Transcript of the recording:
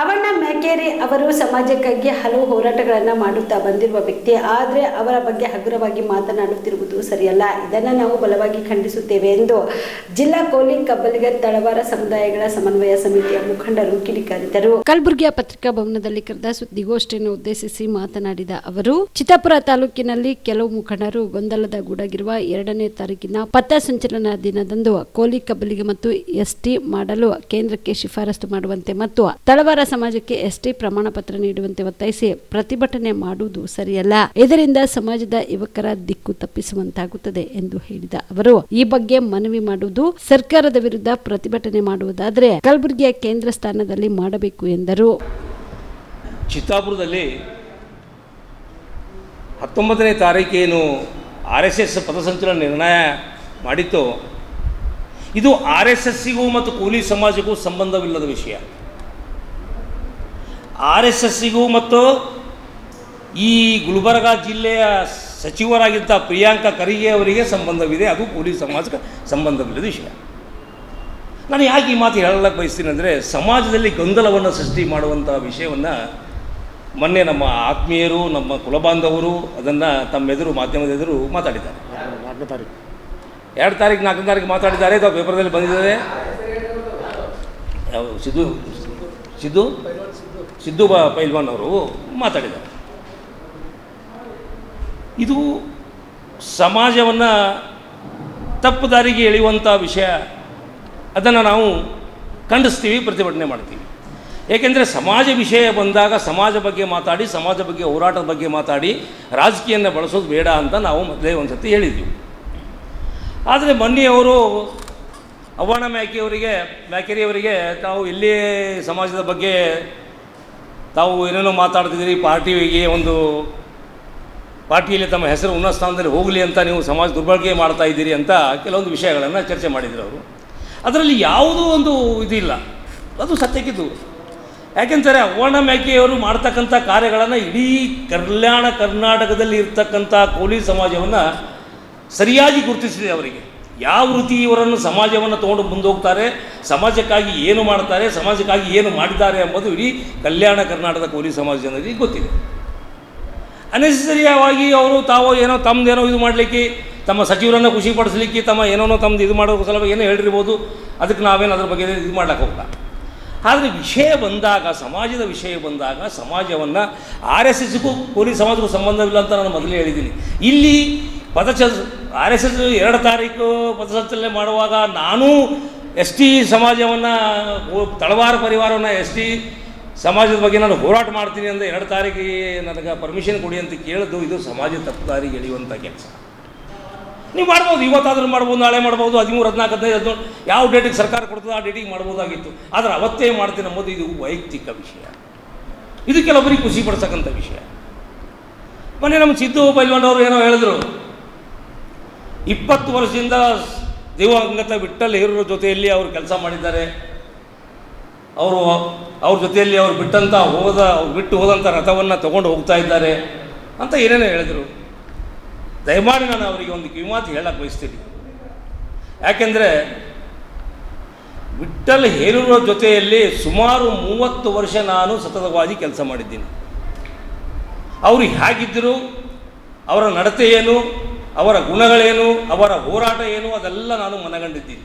ಅವಣ್ಣ ಮೇಕೇರಿ ಅವರು ಸಮಾಜಕ್ಕಾಗಿ ಹಲವು ಹೋರಾಟಗಳನ್ನು ಮಾಡುತ್ತಾ ಬಂದಿರುವ ವ್ಯಕ್ತಿ. ಆದರೆ ಅವರ ಬಗ್ಗೆ ಹಗುರವಾಗಿ ಮಾತನಾಡುತ್ತಿರುವುದು ಸರಿಯಲ್ಲ. ಇದನ್ನು ನಾವು ಬಲವಾಗಿ ಖಂಡಿಸುತ್ತೇವೆ ಎಂದು ಜಿಲ್ಲಾ ಕೋಲಿ ಕಬ್ಬಲಿಗರ್ ತಳವಾರ ಸಮುದಾಯಗಳ ಸಮನ್ವಯ ಸಮಿತಿಯ ಮುಖಂಡರು ಕಿಡಿಕಾರಿದರು ಕಲಬುರಗಿಯ ಪತ್ರಿಕಾ ಭವನದಲ್ಲಿ ಕರೆದ ಸುದ್ದಿಗೋಷ್ಠಿಯನ್ನು ಉದ್ದೇಶಿಸಿ ಮಾತನಾಡಿದ ಅವರು, ಚಿತ್ತಾಪುರ ತಾಲೂಕಿನಲ್ಲಿ ಕೆಲವು ಮುಖಂಡರು ಗೊಂದಲದ ಗೂಡಾಗಿರುವ ಎರಡನೇ ತಾರೀಕಿನ ಪಥ ಸಂಚಲನ ದಿನದಂದು ಕೋಲಿ ಕಬ್ಬಲಿಗೆ ಮತ್ತು ಎಸ್ಟಿ ಮಾಡಲು ಕೇಂದ್ರಕ್ಕೆ ಶಿಫಾರಸು ಮಾಡುವಂತೆ ಮತ್ತು ತಳವಾರ ಸಮಾಜಕ್ಕೆ ಎಸ್ಟಿ ಪ್ರಮಾಣ ಪತ್ರ ನೀಡುವಂತೆ ಒತ್ತಾಯಿಸಿ ಪ್ರತಿಭಟನೆ ಮಾಡುವುದು ಸರಿಯಲ್ಲ. ಇದರಿಂದ ಸಮಾಜದ ಯುವಕರ ದಿಕ್ಕು ತಪ್ಪಿಸುವಂತಾಗುತ್ತದೆ ಎಂದು ಹೇಳಿದ ಅವರು, ಈ ಬಗ್ಗೆ ಮನವಿ ಮಾಡುವುದು ಸರ್ಕಾರದ ವಿರುದ್ಧ ಪ್ರತಿಭಟನೆ ಮಾಡುವುದಾದರೆ ಕಲಬುರಗಿಯ ಕೇಂದ್ರ ಸ್ಥಾನದಲ್ಲಿ ಮಾಡಬೇಕು ಎಂದರು. ಚಿತ್ತಾಪುರದಲ್ಲಿ ಹತ್ತೊಂಬತ್ತನೇ ತಾರೀಕೇನು ಆರ್ ಎಸ್ ಎಸ್ ಪಥಸಂಚಲನ ನಿರ್ಣಯ ಮಾಡಿತ್ತು. ಇದು ಆರ್ ಎಸ್ ಎಸ್ಸಿಗೂ ಮತ್ತು ಕೂಲಿ ಸಮಾಜಕ್ಕೂ ಸಂಬಂಧವಿಲ್ಲದ ವಿಷಯ. ಆರ್ ಎಸ್ ಎಸ್ಸಿಗೂ ಮತ್ತು ಈ ಗುಲ್ಬರ್ಗ ಜಿಲ್ಲೆಯ ಸಚಿವರಾಗಿದ್ದ ಪ್ರಿಯಾಂಕಾ ಖರ್ಗೆ ಅವರಿಗೆ ಸಂಬಂಧವಿದೆ. ಅದು ಕೂಲಿ ಸಮಾಜಕ್ಕೆ ಸಂಬಂಧವಿಲ್ಲದ ವಿಷಯ. ನಾನು ಯಾಕೆ ಈ ಮಾತು ಹೇಳಲು ಬಯಸ್ತೀನಿ ಅಂದರೆ ಸಮಾಜದಲ್ಲಿ ಗೊಂದಲವನ್ನು ಸೃಷ್ಟಿ ಮಾಡುವಂಥ ವಿಷಯವನ್ನು ಮೊನ್ನೆ ನಮ್ಮ ಆತ್ಮೀಯರು, ನಮ್ಮ ಕುಲಬಾಂಧವರು ಅದನ್ನು ತಮ್ಮೆದುರು, ಮಾಧ್ಯಮದ ಎದುರು ಮಾತಾಡಿದ್ದಾರೆ. ನಾಲ್ಕನೇ ತಾರೀಕು ಎರಡು ತಾರೀಕು ನಾಲ್ಕನೇ ತಾರೀಕು ಮಾತಾಡಿದ್ದಾರೆ ಅಥವಾ ಪೇಪರ್ದಲ್ಲಿ ಬಂದಿದ್ದಾರೆ? ಸಿದ್ದು ಸಿದ್ದು? ಸಿದ್ದು ಪೈಲ್ವಾನ್ ಅವರು ಮಾತಾಡಿದ್ದಾರೆ. ಇದು ಸಮಾಜವನ್ನು ತಪ್ಪು ದಾರಿಗೆ ಎಳೆಯುವಂಥ ವಿಷಯ. ಅದನ್ನು ನಾವು ಖಂಡಿಸ್ತೀವಿ, ಪ್ರತಿಭಟನೆ ಮಾಡ್ತೀವಿ. ಏಕೆಂದರೆ ಸಮಾಜ ವಿಷಯ ಬಂದಾಗ ಸಮಾಜ ಬಗ್ಗೆ ಮಾತಾಡಿ, ಸಮಾಜ ಬಗ್ಗೆ ಹೋರಾಟದ ಬಗ್ಗೆ ಮಾತಾಡಿ, ರಾಜಕೀಯನ ಬಳಸೋದು ಬೇಡ ಅಂತ ನಾವು ಮೊದಲೇ ಒಂದು ಸತಿ ಹೇಳಿದ್ವಿ. ಆದರೆ ಮೊನ್ನೆ ಅವರು ಅವ್ವಣ್ಣ ಮ್ಯಾಕಿಯವರಿಗೆ, ಮ್ಯಾಕೆರಿಯವರಿಗೆ ತಾವು ಇಲ್ಲಿ ಸಮಾಜದ ಬಗ್ಗೆ ತಾವು ಏನೇನೋ ಮಾತಾಡ್ತಿದ್ದೀರಿ ಪಾರ್ಟಿಗೆ ಒಂದು ಪಾರ್ಟಿಯಲ್ಲಿ ತಮ್ಮ ಹೆಸರು ಉನ್ನತ ಸ್ಥಾನದಲ್ಲಿ ಹೋಗಲಿ ಅಂತ ನೀವು ಸಮಾಜ ದುರ್ಬಳಕೆ ಮಾಡ್ತಾ ಇದ್ದೀರಿ ಅಂತ ಕೆಲವೊಂದು ವಿಷಯಗಳನ್ನು ಚರ್ಚೆ ಮಾಡಿದರು ಅವರು. ಅದರಲ್ಲಿ ಯಾವುದೂ ಒಂದು ಇದಿಲ್ಲ. ಅದು ಸತ್ಯಕ್ಕಿದ್ದು. ಯಾಕೆಂತಾರೆ ಅವ್ವಣ್ಣ ಮ್ಯಾಕೆಯವರು ಮಾಡ್ತಕ್ಕಂಥ ಕಾರ್ಯಗಳನ್ನು ಇಡೀ ಕಲ್ಯಾಣ ಕರ್ನಾಟಕದಲ್ಲಿ ಇರ್ತಕ್ಕಂಥ ಕೋಲಿ ಸಮಾಜವನ್ನು ಸರಿಯಾಗಿ ಗುರುತಿಸಿದೆ ಅವರಿಗೆ. ಯಾವ ರೀತಿ ಇವರನ್ನು ಸಮಾಜವನ್ನು ತೊಗೊಂಡು ಮುಂದೋಗ್ತಾರೆ, ಸಮಾಜಕ್ಕಾಗಿ ಏನು ಮಾಡ್ತಾರೆ, ಸಮಾಜಕ್ಕಾಗಿ ಏನು ಮಾಡಿದ್ದಾರೆ ಎಂಬುದು ಇಡೀ ಕಲ್ಯಾಣ ಕರ್ನಾಟಕದ ಕೋಲಿ ಸಮಾಜ ಜನರಿಗೆ ಗೊತ್ತಿದೆ. ಅನೆಸರಿಯಾಗಿ ಅವರು ತಾವು ಏನೋ ತಮ್ಮದೇನೋ ಇದು ಮಾಡಲಿಕ್ಕೆ, ತಮ್ಮ ಸಚಿವರನ್ನು ಖುಷಿಪಡಿಸಲಿಕ್ಕೆ ತಮ್ಮ ಏನೋ ತಮ್ಮದು ಇದು ಮಾಡೋ ಸಲುವಾಗಿ ಏನೋ ಹೇಳಿರ್ಬೋದು, ಅದಕ್ಕೆ ನಾವೇನು ಅದ್ರ ಬಗ್ಗೆ ಇದು ಮಾಡ್ಲಿಕ್ಕೆ ಹೋಗಲ್ಲ. ಆದರೆ ವಿಷಯ ಬಂದಾಗ, ಸಮಾಜದ ವಿಷಯ ಬಂದಾಗ, ಸಮಾಜವನ್ನು ಆರ್ ಎಸ್ ಎಸ್ಗೂ ಪೊಲೀಸ್ ಸಮಾಜಕ್ಕೂ ಸಂಬಂಧವಿಲ್ಲ ಅಂತ ನಾನು ಮೊದಲೇ ಹೇಳಿದ್ದೀನಿ. ಇಲ್ಲಿ ಪದಚ ಆರ್ ಎಸ್ ಎಸ್ ಎರಡು ತಾರೀಕು ಪಥಸಂಚಲನೆ ಮಾಡುವಾಗ ನಾನು ಎಸ್ ಟಿ ಸಮಾಜವನ್ನು ತಳವಾರ ಪರಿವಾರವನ್ನು ಎಸ್ ಟಿ ಸಮಾಜದ ಬಗ್ಗೆ ನಾನು ಹೋರಾಟ ಮಾಡ್ತೀನಿ ಅಂದರೆ ಎರಡು ತಾರೀಕಿಗೆ ನನಗೆ ಪರ್ಮಿಷನ್ ಕೊಡಿ ಅಂತ ಕೇಳಿದ್ದು, ಇದು ಸಮಾಜ ತಪ್ಪು ದಾರಿಗೆ ಎಳೆಯುವಂಥ ಕೆಲಸ. ನೀವು ಮಾಡ್ಬೋದು, ಇವತ್ತಾದರೂ ಮಾಡ್ಬೋದು, ನಾಳೆ ಮಾಡ್ಬೋದು, ಹದಿಮೂರು, ಹದಿನಾಲ್ಕು, ಹದಿನೈದು, ಹದಿನೇಳು, ಯಾವ ಡೇಟಿಗೆ ಸರ್ಕಾರ ಕೊಡ್ತದೆ ಆ ಡೇಟಿಗೆ ಮಾಡ್ಬೋದಾಗಿತ್ತು. ಆದರೆ ಅವತ್ತೇ ಮಾಡ್ತೀನಿ ಅಂಬೋದು ಇದು ವೈಯಕ್ತಿಕ ವಿಷಯ. ಇದು ಕೆಲವರಿಗೆ ಖುಷಿ ಪಡ್ಸಕ್ಕಂಥ ವಿಷಯ. ಮೊನ್ನೆ ನಮ್ಮ ಸಿದ್ದು ಪೈಲ್ವಾಂಡವರು ಏನೋ ಹೇಳಿದ್ರು ಇಪ್ಪತ್ತು ವರ್ಷದಿಂದ ದಿವಂಗತ ವಿಠಲ್ ಹಿರಿಯರ ಜೊತೆಯಲ್ಲಿ ಅವರು ಕೆಲಸ ಮಾಡಿದ್ದಾರೆ. ಅವರು ಅವ್ರ ಜೊತೆಯಲ್ಲಿ ಅವ್ರು ಬಿಟ್ಟಂಥ ಹೋದ, ಅವ್ರು ಬಿಟ್ಟು ಹೋದಂಥ ರಥವನ್ನು ತಗೊಂಡು ಹೋಗ್ತಾ ಇದ್ದಾರೆ ಅಂತ ಏನೇನೋ ಹೇಳಿದರು. ದಯಮಾಡಿ ನಾನು ಅವರಿಗೆ ಒಂದು ಕಿವಿಮಾತು ಹೇಳಕ್ಕೆ ಬಯಸ್ತೀನಿ. ಯಾಕೆಂದರೆ ವಿಠಲ್ ಹೇರೂರ ಜೊತೆಯಲ್ಲಿ ಸುಮಾರು ಮೂವತ್ತು ವರ್ಷ ನಾನು ಸತತವಾಗಿ ಕೆಲಸ ಮಾಡಿದ್ದೀನಿ. ಅವರು ಹೇಗಿದ್ದರು ಅವರ ನಡತೆ ಏನು ಅವರ ಗುಣಗಳೇನು ಅವರ ಹೋರಾಟ ಏನು ಅದೆಲ್ಲ ನಾನು ಮನಗಂಡಿದ್ದೀನಿ.